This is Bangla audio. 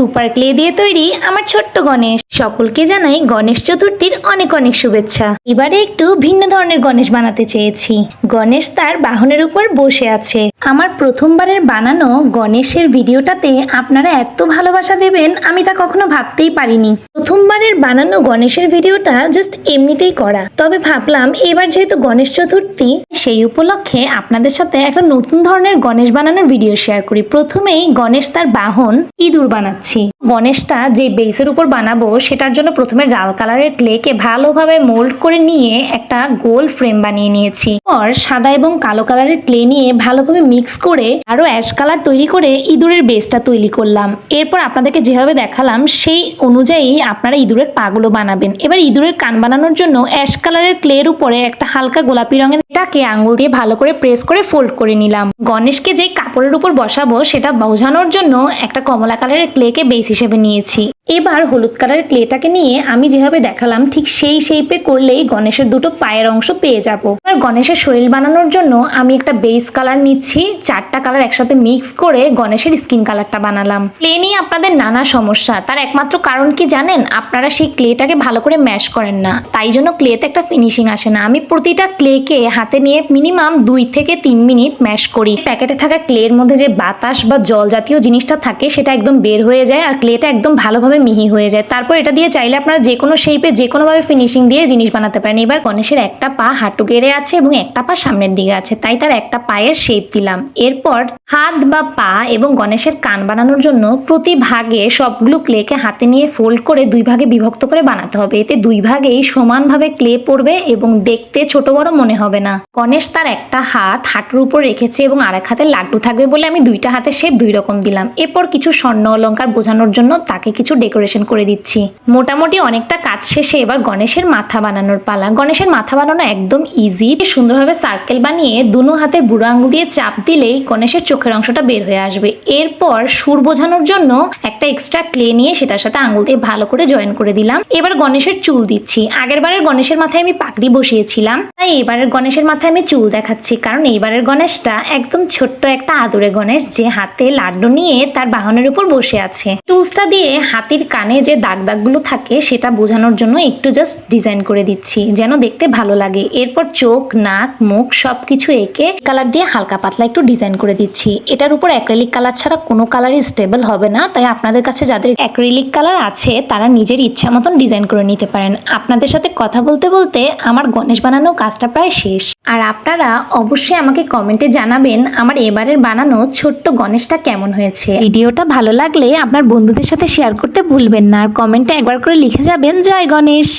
সুপার ক্লে দিয়ে তৈরি আমার ছোট্ট গণেশ। সকলকে জানাই গণেশ চতুর্থীর অনেক অনেক শুভেচ্ছা। এবারে একটু ভিন্ন ধরনের গণেশ বানাতে চেয়েছি। গণেশ তার বাহনের উপর বসে আছে। আমার প্রথমবারের বানানো গণেশের ভিডিওটাতে আপনারা এত ভালোবাসা দেবেন, আমি তা কখনো ভাবতেই পারিনি। প্রথমবারের বানানো গণেশের ভিডিওটা জাস্ট এমনিতেই করা। তবে ভাবলাম এবার যেহেতু গণেশ চতুর্থী, সেই উপলক্ষে আপনাদের সাথে একটা নতুন ধরনের গণেশ বানানোর ভিডিও শেয়ার করি। প্রথমেই গণেশ তার বাহন ইঁদুর বানাচ্ছি। গণেশটা যে বেসের উপর বানাবো, সেটার জন্য প্রথমে লাল কালারের ক্লেকে ভালোভাবে মোল্ড করে নিয়ে একটা গোল ফ্রেম বানিয়ে নিয়েছি। পর সাদা এবং কালো কালারের ক্লে নিয়ে ভালোভাবে মিক্স করে আরও অ্যাশ কালার তৈরি করে ইঁদুরের বেসটা তৈরি করলাম। এরপর আপনাদেরকে যেভাবে দেখালাম, সেই অনুযায়ী আপনারা ইঁদুরের পাগুলো বানাবেন। এবার ইঁদুরের কান বানানোর জন্য অ্যাশ কালারের ক্লের উপরে একটা হালকা গোলাপি রঙের এটাকে আঙুল দিয়ে ভালো করে প্রেস করে ফোল্ড করে নিলাম। গণেশকে যে কাপড়ের উপর বসাবো, সেটা বোঝানোর জন্য একটা কমলা কালারের ক্লেকে বেস হিসেবে নিয়েছি। এবার হলুদ কালারের ক্লেটাকে নিয়ে আমি যেভাবে দেখালাম, ঠিক সেই শেপে করলেই গণেশের দুটো পায়ের অংশ পেয়ে যাব। এবার গণেশের শরীর বানানোর জন্য আমি একটা বেস কালার নিচ্ছি, চারটা কালার একসাথে মিক্স করে গণেশের স্কিন কালারটা বানালাম। ক্লে নিয়ে আপনাদের নানা সমস্যা, তার একমাত্র কারণ কি জানেন? আপনারা সেই ক্লেটাকে ভালো করে ম্যাশ করেন না। তাই জন্য ক্লেতে একটা ফিনিশিং আসে না। আমি প্রতিটা ক্লেকে হাতে নিয়ে মিনিমাম দুই থেকে তিন মিনিট ম্যাশ করি। প্যাকেটে থাকা ক্লের মধ্যে যে বাতাস বা জল জাতীয় জিনিসটা থাকে, সেটা একদম বের হয়ে যায় আর ক্লেটা একদম ভালোভাবে মিহি হয়ে যায়। তারপর এটা দিয়ে চাইলে আপনারা যে কোনো শেপে যে কোনোভাবে ফিনিশিং দিয়ে জিনিস বানাতে পারেন। এবার গণেশের একটা পা হাঁটু গেড়ে আছে এবং একটা পা সামনের দিকে আছে, তাই তার একটা পায়ের শেপ দিলাম। এরপর হাত বা পা এবং গণেশের কান বানানোর জন্য প্রতি ভাগে সবগুলো ক্লেকে হাতে নিয়ে ফোল্ড করে দুই ভাগে বিভক্ত করে বানাতে হবে। এতে দুই ভাগেই সমানভাবে ক্লে পড়বে এবং দেখতে ছোট বড় মনে হবে না। গণেশ তার একটা হাত হাঁটুর উপর রেখেছে এবং আর এক হাতে লাড্ডু থাকবে বলে আমি দুইটা হাতে শেপ দুই রকম দিলাম। এরপর কিছু স্বর্ণ অলংকার বোঝানোর জন্য তাকে কিছু ডেকোরেশন করে দিচ্ছি। মোটামুটি অনেকটা কাজ শেষে এবার গণেশের মাথা বানানোর পালা। গণেশের মাথা বানানো একদম ইজি সুন্দরভাবে সার্কেল বানিয়ে দুনো হাতের বুড়ো আঙুল দিয়ে চাপ দিলেই গণেশের চোখের অংশটা বের হয়ে আসবে। এরপর সুর বোঝানোর জন্য একটা এক্সট্রা ক্লে নিয়ে সেটার সাথে আঙুল দিয়ে ভালো করে জয়েন করে দিলাম। এবার গণেশের চুল দিচ্ছি। আগের বারের গণেশের মাথায় আমি পাকড়ি বসিয়েছিলাম। তাই এবারের গণেশের মাথায় আমি চুল দেখাচ্ছি। কারণ এইবারের গণেশটা একদম ছোট্ট একটা আদুরে গণেশ যে হাতে লাড্ডু নিয়ে তার বাহনের উপর বসে আছে। টুলসটা দিয়ে হাতির কানে যে দাগ দাগগুলো থাকে, সেটা বোঝানোর জন্য একটু জাস্ট ডিজাইন করে দিচ্ছি, যেন দেখতে ভালো লাগে। এরপর চোখ, নাক, মুখ সবকিছু এঁকে কালার দিয়ে হালকা পাতলা একটু ডিজাইন করে দিচ্ছি। এটার উপর অ্যাক্রেলিক কালার ছাড়া কোনো কালারই স্টেবল হবে না। তাই আপনাদের কাছে যাদের অ্যাক্রিলিক কালার আছে, তারা নিজের ইচ্ছা মতন ডিজাইন করে নিতে পারেন। আপনাদের সাথে কথা বলতে বলতে আমার গণেশ বানানো কাজটা প্রায় শেষ। আর আপনারা অবশ্যই আমাকে কমেন্টে জানাবেন আমার এবারের বানানো ছোট্ট গণেশটা কেমন হয়েছে। ভিডিওটা ভালো লাগলে আপনার বন্ধুদের সাথে শেয়ার করতে ভুলবেন না আর কমেন্টে একবার করে লিখে যাবেন, জয় গণেশ